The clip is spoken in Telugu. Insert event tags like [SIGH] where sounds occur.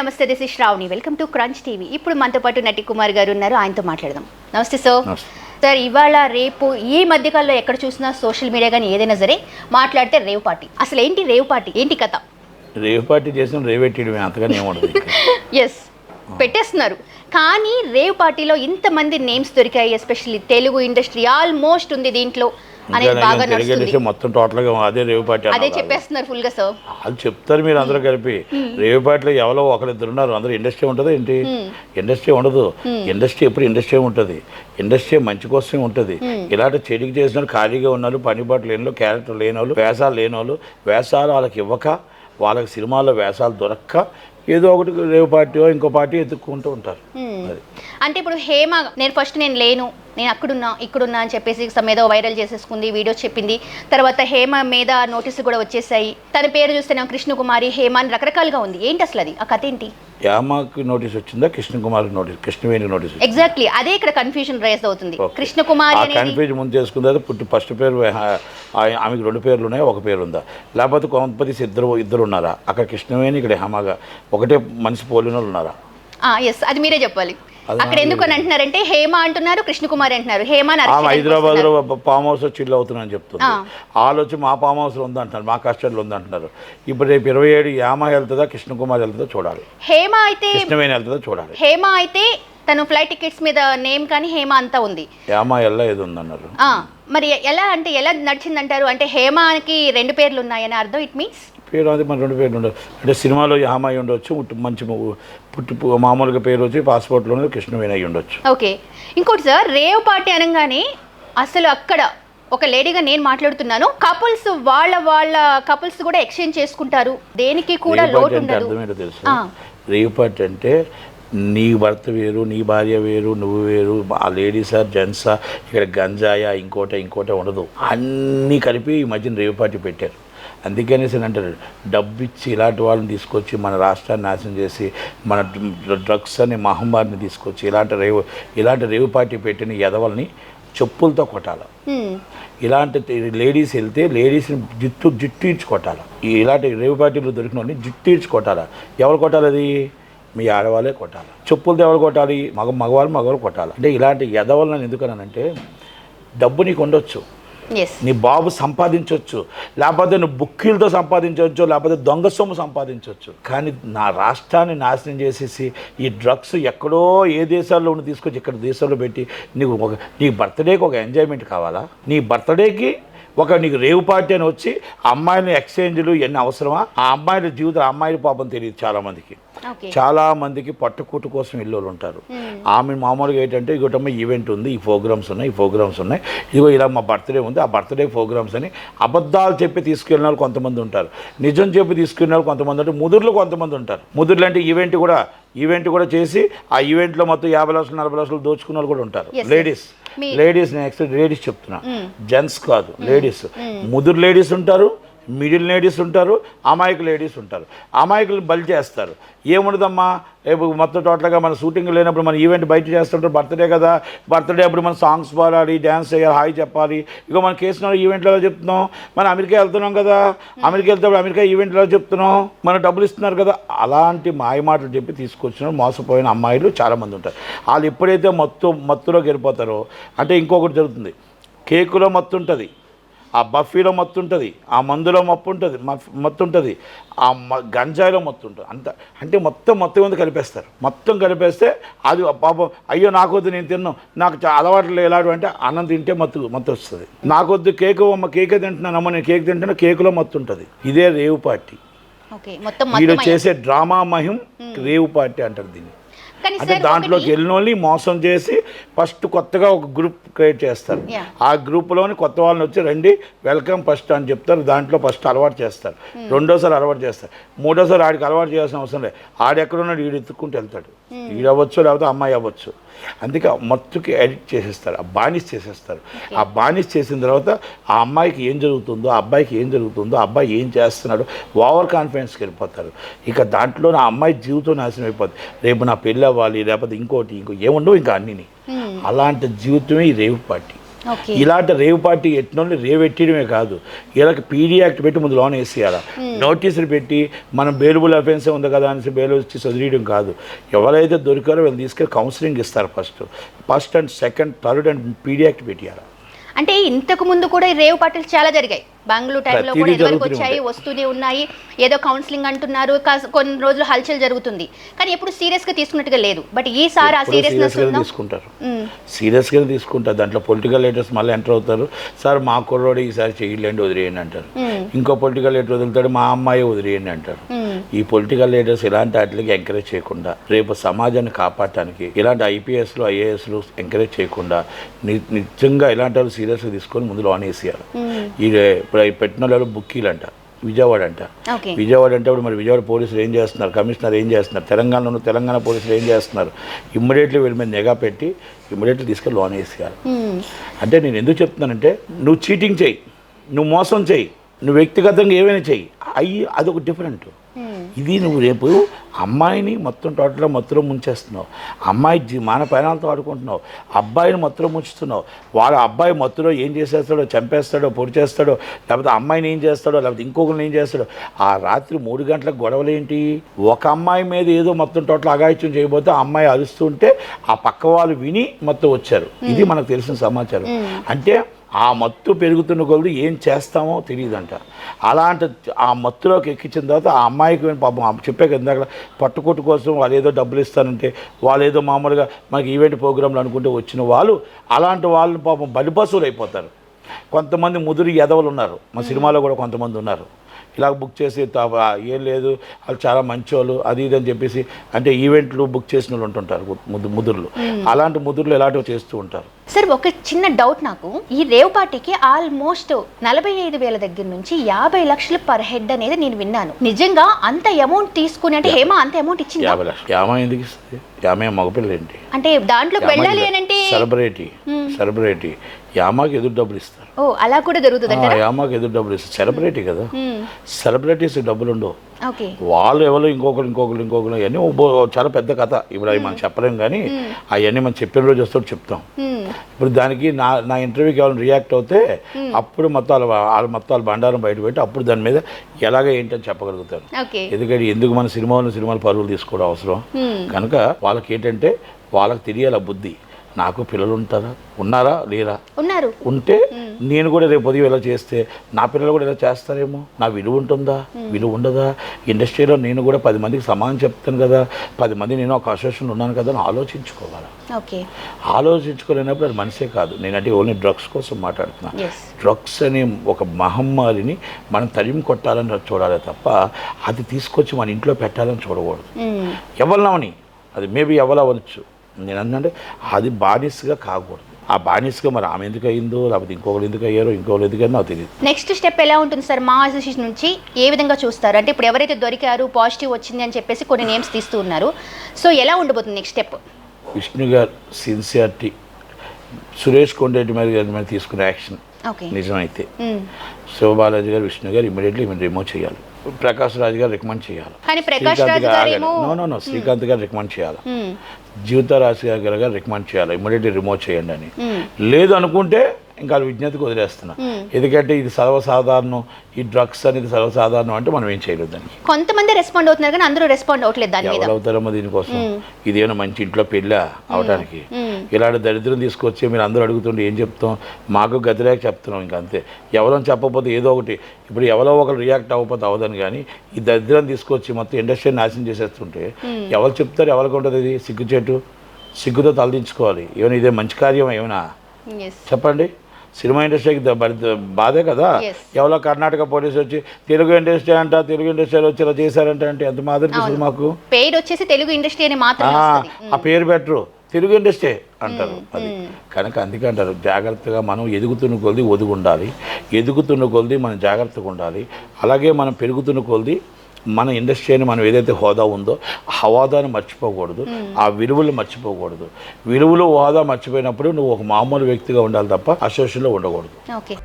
నమస్తే this is Sravani welcome to Crunch TV ఇప్పుడు మనతో పాటు నటి కుమార్ గారు ఉన్నారు. ఆయనతో మాట్లాడదాం. నమస్తే సార్ నమస్తే. సార్ ఇవాళ రేపు ఈ మధ్యకాలంలో ఎక్కడ చూసినా సోషల్ మీడియా కానీ ఏదైనా సరే మాట్లాడితే రేవ్ పార్టీ. అసలు ఏంటి రేవ్ పార్టీ? ఏంటి కథ? రేవ్ పార్టీ చేసిన రేవెట్టేయడమే అంతగానే. ఎస్ [LAUGHS] పెట్టేస్తున్నారు. కానీ రేవ్ పార్టీలో ఇంతమంది నేమ్స్ దొరికాయి ఎస్పెషల్లీ తెలుగు ఇండస్ట్రీ ఆల్మోస్ట్ ఉంది దీంట్లో. అనేది బాగా నడుస్తుంది. మొత్తం టోటల్గా అదే రేవ్ పార్టీ అదే. చెప్పేస్తున్నారు ఫుల్గా సార్ వాళ్ళు చెప్తారు మీరు అందరూ కలిపి. రేవ్ పార్టీలో ఎవరో ఒకరిద్దరు ఉన్నారు. అందరూ ఇండస్ట్రీ ఉంటుందా ఏంటి? ఇండస్ట్రీ ఉండదు. ఇండస్ట్రీ ఎప్పుడు ఇండస్ట్రీ ఉంటుంది. ఇండస్ట్రీ మంచి కోసమే ఉంటుంది. ఇలాంటి చెడికి చేసిన ఖాళీగా ఉన్నారు. పని బాట లేని వాళ్ళు క్యారెక్టర్ లేని వాళ్ళు వేషాలు లేని వాళ్ళు. వేషాలు వాళ్ళకి ఇవ్వక వాళ్ళకి సినిమాల్లో వేషాలు దొరక్క ఏదో ఒకటి రేవ్ పార్టీ ఇంకో పార్టీ ఎత్తుక్కుంటూ ఉంటారు. అది. అంటే ఇప్పుడు హేమ నేను ఫస్ట్ నేను లేను. నేను అక్కడున్నా ఇక్కడున్నా అని చెప్పేసి సమ్ ఏదో వైరల్ చేసేసుకుంది వీడియో చెప్పింది. తర్వాత హేమ మీద నోటీసులు కూడా వచ్చేసాయి. తన పేరు చూస్తేనే కృష్ణకుమారి హేమ అని రకరకాలుగా ఉంది. ఏంటి అసలు అది? ఆ కథ ఏంటి? యామాకి నోటీస్ వచ్చిందా? కృష్ణ కుమార్కి నోటీస్ కృష్ణవేణికి నోటీస్? ఎగ్జాక్ట్లీ అదే ఇక్కడ కన్ఫ్యూజన్ రైజ్ అవుతుంది. కృష్ణకుమారి ఆ అనేది కన్ఫ్యూజ్ ముందు చేసుకుందా. పుట్టి ఫస్ట్ పేరు ఆమెకి రెండు పేర్లు ఉన్నాయి ఒక పేరు ఉందా? లేకపోతే కొంతమంది ఇద్దరు ఇద్దరు ఉన్నారా? అక్కడ కృష్ణవేణి ఇక్కడ హేమగా ఒకటే మనిషి పోలిన ఉన్నారా? ఎస్ అది మీరే చెప్పాలి. అక్కడ ఎందుకు అని అంటున్నారంటే హేమ అంటున్నారు కృష్ణకుమారి అంటున్నారు. హేమ అని హైదరాబాద్లో ఫామ్ హౌస్ చిల్ అవుతుందని చెప్తుంది. ఆ. వాళ్ళు వచ్చి మా ఫామ్ హౌస్లో ఉంది అంటున్నారు మా కస్టడీలో ఉంది అంటున్నారు ఇప్పుడు రేపు ఇరవై ఏడు యామ వెళ్తుందా కృష్ణకుమార్ వెళ్తుందో చూడాలి. హేమ అయితే కృష్ణవేణి వెళ్తుందో చూడాలి. హేమ అయితే తను ఫ్లైట్ టికెట్స్ మీద నేమ్ కానీ హేమ అంతా ఉంది. యామ ఎల్ల ఏది ఉందన్నారు? మరి ఎలా అంటే ఎలా నడిచిందంటారు? అంటే హేమాకి రెండు పేర్లు ఉన్నాయని అర్థం ఇట్ మీన్స్ పేరు అది మన రెండు పేర్లు ఉండవు. అంటే సినిమాలో యామ అయి ఉండొచ్చు మంచి పుట్టి మామూలుగా పేరు వచ్చి పాస్పోర్ట్లోనే కృష్ణవేణి అయి ఉండొచ్చు. ఓకే. ఇంకోటి సార్ రేవ్ పార్టీ అనగానే అసలు అక్కడ ఒక లేడీగా నేను మాట్లాడుతున్నాను. కపుల్స్ వాళ్ళ వాళ్ళ కపుల్స్ కూడా ఎక్స్చేంజ్ చేసుకుంటారు. దేనికి కూడా లోటు ఉండదు. తెలుసు. రేవ్ పార్టీ అంటే నీ భర్త వేరు నీ భార్య వేరు నువ్వు వేరు ఆ లేడీసా జెంట్సా ఇక్కడ గంజాయా ఇంకోట ఇంకోట ఉండదు. అన్నీ కలిపి ఈ మధ్యన రేవ్ పార్టీ పెట్టారు. అందుకనేసి అంటారు డబ్బు ఇచ్చి ఇలాంటి వాళ్ళని తీసుకొచ్చి మన రాష్ట్రాన్ని నాశనం చేసి మన డ్రగ్స్ అనే మహమ్మారిని తీసుకొచ్చి ఇలాంటి రేవ్ ఇలాంటి రేవ్ పార్టీ పెట్టిన ఎదవల్ని చెప్పులతో కొట్టాలి. ఇలాంటి లేడీస్ వెళ్తే లేడీస్ని జుట్టు జుట్టు ఈడ్చి కొట్టాలి? ఇలాంటి రేవు పార్టీలు దొరికిన వాళ్ళని జుట్టు ఈడ్చి కొట్టాలి? ఎవరు కొట్టాలి అది? మీ ఆడవాళ్ళే కొట్టాలి? చెప్పులతో ఎవరు కొట్టాలి? మగ మగవాళ్ళు మగవాళ్ళు కొట్టాలి? అంటే ఇలాంటి ఎదవలను ఎందుకనంటే డబ్బు నీకు ఉండొచ్చు. నీ బాబు సంపాదించవచ్చు లేకపోతే నువ్వు బుక్కీలతో సంపాదించవచ్చు లేకపోతే దొంగ సొమ్ము సంపాదించవచ్చు కానీ నా రాష్ట్రాన్ని నాశనం చేసేసి ఈ డ్రగ్స్ ఎక్కడో ఏ దేశాల్లో ఉన్న తీసుకొచ్చి ఇక్కడ దేశాల్లో పెట్టి నీకు ఒక నీ బర్త్డేకి ఒక ఎంజాయ్మెంట్ కావాలా? నీ బర్త్డేకి ఒక నీకు రేవు పార్టీ అని వచ్చి అమ్మాయిల ఎక్స్చేంజ్లు ఎన్ని అవసరమా? ఆ అమ్మాయిల జీవితం అమ్మాయిల పాపం తెలియదు చాలా మందికి. ఓకే. చాలా మందికి పట్టుకూటు కోసం ఇల్లు ఉంటారు. ఆమె మామూలుగా ఏంటంటే ఇగోటమ్మ ఈవెంట్ ఉంది ఈ ప్రోగ్రామ్స్ ఉన్నాయి ఈ ప్రోగ్రామ్స్ ఉన్నాయి. ఇదిగో ఇలా మా బర్త్డే ఉంది ఆ బర్త్డే ప్రోగ్రామ్స్ అని అబద్ధాలు చెప్పి తీసుకెళ్ళిన వాళ్ళు కొంతమంది ఉంటారు. నిజం చెప్పి తీసుకెళ్ళిన వాళ్ళు కొంతమంది ఉంటారు. ముదుర్లు కొంతమంది ఉంటారు. ముదుర్లు అంటే ఈవెంట్ కూడా ఈవెంట్ కూడా చేసి ఆ ఈవెంట్లో మొత్తం యాభై లక్షలు నలభై లక్షలు దోచుకున్న వాళ్ళు కూడా ఉంటారు. లేడీస్ లేడీస్ నెక్స్ట్ లేడీస్ చెప్తున్నా. జెంట్స్ కాదు లేడీస్ ముదురు లేడీస్ ఉంటారు మిడిల్ లేడీస్ ఉంటారు అమాయక లేడీస్ ఉంటారు. అమాయకులు బలి చేస్తారు. ఏముండదమ్మా? రేపు మొత్తం టోటల్గా మన షూటింగ్ లేనప్పుడు మన ఈవెంట్ బయట చేస్తుంటారు బర్త్డే కదా. బర్త్డే అప్పుడు మన సాంగ్స్ పాడాలి డ్యాన్స్ చేయాలి హాయ్ చెప్పాలి. ఇక మన కేసులో ఈవెంట్లో చెప్తున్నాం? మనం అమెరికా వెళ్తున్నాం కదా. అమెరికా వెళ్తే అమెరికా ఈవెంట్లో చెప్తున్నాం? మన డబ్బులు ఇస్తున్నారు కదా. అలాంటి మాయ మాటలు చెప్పి తీసుకొచ్చిన మోసపోయిన అమ్మాయిలు చాలామంది ఉంటారు. వాళ్ళు ఎప్పుడైతే మత్తు మత్తులోకి వెళ్ళిపోతారో అంటే ఇంకొకటి జరుగుతుంది. కేకులో మత్తు ఉంటుంది. ఆ బఫీలో మత్తు ఉంటుంది ఆ మందులో మప్పు ఉంటుంది మత్తు ఉంటుంది ఆ మ- గంజాయిలో మత్తు ఉంటుంది అంత అంటే మొత్తం మొత్తం మంది కలిపేస్తారు. మొత్తం కలిపేస్తే అది పాపం అయ్యో నాకొద్దు నేను తిన్నాను నాకు అలవాట్లు ఎలాంటి అంటే అన్నం తింటే మత్తు మత్తు వస్తుంది. నాకొద్దు కేకు అమ్మ కేకే తింటున్నానమ్మ నేను కేక్ తింటున్నా కేకులో మత్తు ఉంటుంది ఇదే రేవు పార్టీ. మొత్తం చేసే డ్రామా మహిం రేవు పార్టీ అంటారు దీన్ని. అంటే దాంట్లోకి వెళ్ళిన వాళ్ళని మోసం చేసి ఫస్ట్ కొత్తగా ఒక గ్రూప్ క్రియేట్ చేస్తారు. ఆ గ్రూప్లోని కొత్త వాళ్ళని వచ్చి రండి వెల్కమ్ ఫస్ట్ అని చెప్తారు. దాంట్లో ఫస్ట్ అలవాటు చేస్తారు. రెండోసారి అలవాటు చేస్తారు. మూడోసారి ఆడికి అలవాటు చేయాల్సిన అవసరం లేదు. ఆడు ఎక్కడున్నాడు వీడు ఎత్తుక్కుంటూ వెళ్తాడు. వీడు అవ్వచ్చు లేకపోతే అమ్మాయి అవ్వచ్చు. అందుకే మత్తుకి ఎడిట్ చేసేస్తారు ఆ బానిస్ చేసేస్తారు. ఆ బానిస్ చేసిన తర్వాత ఆ అమ్మాయికి ఏం జరుగుతుందో ఆ అబ్బాయికి ఏం జరుగుతుందో ఆ అబ్బాయి ఏం చేస్తున్నాడో ఓవర్ కాన్ఫిడెన్స్కి వెళ్ళిపోతారు. ఇక దాంట్లో నా అమ్మాయి జీవితం నాశనం అయిపోతుంది రేపు నా పెళ్ళి అవ్వాలి లేకపోతే ఇంకోటి ఇంకో ఏముండవు ఇంకా అన్నిని. అలాంటి జీవితమే ఈ రేవ్ పార్టీ. ఇలాంటి రేవ్ పార్టీ ఎట్నోళ్ళు రేవ్ ఎట్టడమే కాదు. వీళ్ళకి పీడీ యాక్ట్ పెట్టి ముందు లోన్ వేసేయాలి. నోటీసులు పెట్టి మనం బెయిలబుల్ అఫెన్స్ ఉంది కదా అనేసి బెయిల్ వచ్చి చదివేయడం కాదు. ఎవరైతే దొరికారో వీళ్ళు తీసుకెళ్ళి కౌన్సిలింగ్ ఇస్తారు first. First and second third and PD act పెట్టియాలి. అంటే ఇంతకు ముందు కూడా ఈ రేవ్ పార్టీలు చాలా జరిగాయి. బెంగళూరు టైంలో కూడా జరుగుతూనే వచ్చాయి వస్తూనే ఉన్నాయి. ఏదో కౌన్సిలింగ్ అంటున్నారు కొన్ని రోజులు హల్చల్ జరుగుతుంది. కానీ ఎప్పుడు సీరియస్గా తీసుకున్నట్టుగా లేదు. బట్ ఈసారి ఆ సీరియస్నెస్ సీరియస్గా తీసుకుంటారు. సీరియస్గా తీసుకుంటారు. దాంట్లో పొలిటికల్ లీడర్స్ మళ్ళీ ఎంటర్ అవుతారు. సార్ మా కుర్రోడు ఈసారి చేయలేండి వదిలేయండి అంటారు. ఇంకో పొలిటికల్ లీడర్ వదులుతాడు మా అమ్మాయి వదిలేయండి అంటారు. ఈ పొలిటికల్ లీడర్స్ ఇలాంటి వాటికి ఎంకరేజ్ చేయకుండా రేపు సమాజాన్ని కాపాడటానికి ఇలాంటి ఐపీఎస్లు ఐఏఎస్లు ఎంకరేజ్ చేయకుండా నిజంగా ఇలాంటి వాళ్ళు సీరియస్గా తీసుకొని ముందు లోన్ వేసేయాలి. ఈ ఇప్పుడు ఈ పెట్టిన వాళ్ళు బుక్కీలు అంట విజయవాడ అంట విజయవాడ అంటే ఇప్పుడు మరి విజయవాడ పోలీసులు ఏం చేస్తున్నారు? కమిషనర్ ఏం చేస్తున్నారు? తెలంగాణలో తెలంగాణ పోలీసులు ఏం చేస్తున్నారు? ఇమ్మీడియట్లీ వీళ్ళ మీద నిఘా పెట్టి ఇమ్మీడియట్లీ తీసుకెళ్ళి లోన్ వేసేయాలి. అంటే నేను ఎందుకు చెప్తున్నానంటే నువ్వు చీటింగ్ చెయ్యి నువ్వు మోసం చెయ్యి నువ్వు వ్యక్తిగతంగా ఏమైనా చెయ్యి అయ్యి అదొక డిఫరెంట్. ఇది నువ్వు రేపు అమ్మాయిని మొత్తం టోటల్గా మొత్తం ముంచేస్తున్నావు. అమ్మాయి జీ- మాన ప్రాణాలతో ఆడుకుంటున్నావు. అబ్బాయిని మొత్తం ముంచుతున్నావు. వాళ్ళ అబ్బాయి మొత్తంలో ఏం చేసేస్తాడో చంపేస్తాడో పొడి చేస్తాడో లేకపోతే అమ్మాయిని ఏం చేస్తాడో లేకపోతే ఇంకొకరిని ఏం చేస్తాడో. ఆ రాత్రి మూడు గంటలకు గొడవలు ఏంటి ఒక అమ్మాయి మీద ఏదో మొత్తం టోటల్ అగాయిత్యం చేయబోతే అమ్మాయి అరుస్తుంటే ఆ పక్క వాళ్ళు విని మొత్తం వచ్చారు. ఇది మనకు తెలిసిన సమాచారం. అంటే ఆ మత్తు పెరుగుతున్న కొద్ది ఏం చేస్తామో తెలియదంట. అలాంటి ఆ మత్తులోకి ఎక్కించిన తర్వాత ఆ అమ్మాయికి పాపం చెప్పే కదా ఇందాక పట్టుకొట్టు కోసం వాళ్ళు ఏదో డబ్బులు ఇస్తానంటే వాళ్ళు ఏదో మామూలుగా మనకి ఈవెంట్ ప్రోగ్రాంలు అనుకుంటే వచ్చిన వాళ్ళు అలాంటి వాళ్ళు పాపం బలిపశువులు అయిపోతారు. కొంతమంది ముదురు ఎదవలు ఉన్నారు. మా సినిమాలో కూడా కొంతమంది ఉన్నారు. ఇలా బుక్ చేసి ఏం లేదు వాళ్ళు చాలా మంచోళ్ళు అది ఇది అని చెప్పేసి అంటే ఈవెంట్లు బుక్ చేసిన వాళ్ళు ఉంటుంటారు ముదురులు. అలాంటి ముదురులు ఎలాంటివి చేస్తూ ఉంటారు. సార్ ఒక చిన్న డౌట్ నాకు. ఈ రేవ్ పార్టీకి ఆల్మోస్ట్ నలభై ఐదు వేల దగ్గర నుంచి యాభై లక్షలు పర్ హెడ్ అనేది నేను విన్నాను. నిజంగా అంత అమౌంట్ తీసుకుని అంటే హేమ అంత అమౌంట్ ఇచ్చిందా? యాభై లక్షలు. యామ ఎందుకు ఇస్తుంది యామ మగపిల్ల ఏంటి అంటే దాంట్లోకి వెళ్ళాలి అంటే సెలబ్రిటీ సెలబ్రిటీ యామాకి ఎదురు డబ్బులు ఇస్తారు. ఓ అలా కూడా జరుగుతుంది యామాకి ఎదురు డబ్బులు ఇస్తారు సెలబ్రిటీ కదా. సెలబ్రిటీస్ డబ్బులు ఉండవు. వాళ్ళు ఎవరు ఇంకొకరు ఇంకొకరు ఇంకొకరు అవన్నీ చాలా పెద్ద కథ. ఇప్పుడు అవి మనం చెప్పలేం కానీ అవన్నీ మనం చెప్పిన రోజు వస్తే చెప్తాం. ఇప్పుడు దానికి నా నా ఇంటర్వ్యూకి ఎవరైనా రియాక్ట్ అవుతే అప్పుడు మొత్తం వాళ్ళ వాళ్ళ మొత్తం వాళ్ళ బండారం బయట పెట్టి అప్పుడు దాని మీద ఎలాగ ఏంటని చెప్పగలుగుతారు. ఎందుకంటే ఎందుకు మన సినిమాలు సినిమాలు పరుగులు తీసుకోవడం అవసరం? కనుక వాళ్ళకి ఏంటంటే వాళ్ళకి తెలియాలి ఆ బుద్ధి. నాకు పిల్లలు ఉంటారా? ఉన్నారా? లేరా? ఉన్నారు. ఉంటే నేను కూడా రేపు ఉదయం ఇలా చేస్తే నా పిల్లలు కూడా ఇలా చేస్తారేమో? నా విలువ ఉంటుందా? విలువ ఉండదా? ఇండస్ట్రీలో నేను కూడా పది మందికి సమానం చెప్తాను కదా. పది మంది నేను ఒక అసోసియేషన్ ఉన్నాను కదా అని ఆలోచించుకోవాలి? ఓకే. ఆలోచించుకోలేనప్పుడు అది మనిషే కాదు. నేనంటే ఓన్లీ డ్రగ్స్ కోసం మాట్లాడుతున్నా. డ్రగ్స్ అనే ఒక మహమ్మారిని మనం తరిమి కొట్టాలని చూడాలి తప్ప అది తీసుకొచ్చి మన ఇంట్లో పెట్టాలని చూడకూడదు. ఎవరినవని? అది మేబీ ఎవరు అవ్వచ్చు. నేను అంటే అది బానిసగా కాకూడదు. ఆ బానిసగా మరి ఆమె ఎందుకు అయిందో లేకపోతే ఇంకొకరు ఎందుకు అయ్యారో ఇంకొకరు ఎందుకు అయ్యారో నాకు తెలియదు నెక్స్ట్ స్టెప్ ఎలా ఉంటుంది సార్? మా అసోసియేషన్ నుంచి ఏ విధంగా చూస్తారు? అంటే ఇప్పుడు ఎవరైతే దొరికారు పాజిటివ్ వచ్చింది అని చెప్పేసి కొన్ని నేమ్స్ తీస్తూ ఉన్నారు. సో ఎలా ఉండబోతుంది నెక్స్ట్ స్టెప్ విష్ణు గారు సిన్సియారిటీ సురేష్ కొండరెడ్డి మీద గారి మీద తీసుకునే యాక్షన్ ఓకే నిజమైతే. శివబాలాజీ గారు విష్ణు గారు ఇమీడియట్లీ రిమూవ్ చేయాలి. ప్రకాష్ రాజు గారు రికమెండ్ చేయాలి. శ్రీకాంత్ గారు గారేమో నో నో నో శ్రీకాంత్ గారు రికమెండ్ చేయాలి. జీవిత రాశి గారు గారు రికమెండ్ చేయాలి. ఇమీడియట్లీ రిమూవ్ చేయండి అని. లేదు అనుకుంటే ఇంకా విజ్ఞతకు వదిలేస్తున్నా. ఎందుకంటే ఇది సర్వసాధారణం. ఈ డ్రగ్స్ అనేది సర్వసాధారణం అంటే మనం ఏం చేయలేదు దానికి. కొంతమంది రెస్పాండ్ అవుతున్నారు కానీ అందరూ రెస్పాండ్ అవ్వట్లేదు దాని మీద. ఎవరు అవుతారమ్మా దీనికోసం ఇదేమైనా మంచి ఇంట్లో పెళ్ళా అవడానికి ఇలాంటి దరిద్రం తీసుకొచ్చి మీరు అందరూ అడుగుతుంటే ఏం చెప్తాం? మాకు గతిలేక చెప్తున్నాం ఇంకా అంతే. ఎవరో చెప్పకపోతే ఏదో ఒకటి. ఇప్పుడు ఎవరో ఒకరు రియాక్ట్ అవ్వకపోతే అవ్వదని కానీ ఈ దరిద్రం తీసుకొచ్చి మొత్తం ఇండస్ట్రీ నాశనం చేసేస్తుంటే ఎవరు చెప్తారు? ఎవరికి ఉంటుంది ఇది? సిగ్గుచేటు? సిగ్గుతో తలదించుకోవాలి. ఏమైనా ఇదే మంచి కార్యం ఏమైనా? చెప్పండి. సినిమా ఇండస్ట్రీకి బాధే కదా. ఎవరో కర్ణాటక పోలీసు వచ్చి తెలుగు ఇండస్ట్రీ అంట తెలుగు ఇండస్ట్రీలో వచ్చి ఇలా చేశారంట అంటే ఎంత మాదిరి అనిపిస్తుంది మాకు? పేరు వచ్చేసి తెలుగు ఇండస్ట్రీ అని మాత్రం ఆ పేరు పెట్టరు. తెలుగు ఇండస్ట్రీ అంటారు అది. కనుక అందుకే అంటారు జాగ్రత్తగా మనం ఎదుగుతున్న కొలది ఒదిగి ఉండాలి. ఎదుగుతున్న కొలది మనం జాగ్రత్తగా ఉండాలి. అలాగే మనం పెరుగుతున్న కొలది మన ఇండస్ట్రీని మనం ఏదైతే హోదా ఉందో హవాదాను మర్చిపోకూడదు. ఆ విలువలు మర్చిపోకూడదు. విలువలు హోదా మర్చిపోయినప్పుడు నువ్వు ఒక మామూలు వ్యక్తిగా ఉండాలి తప్ప అసోసియేషన్లో ఉండకూడదు. ఓకే.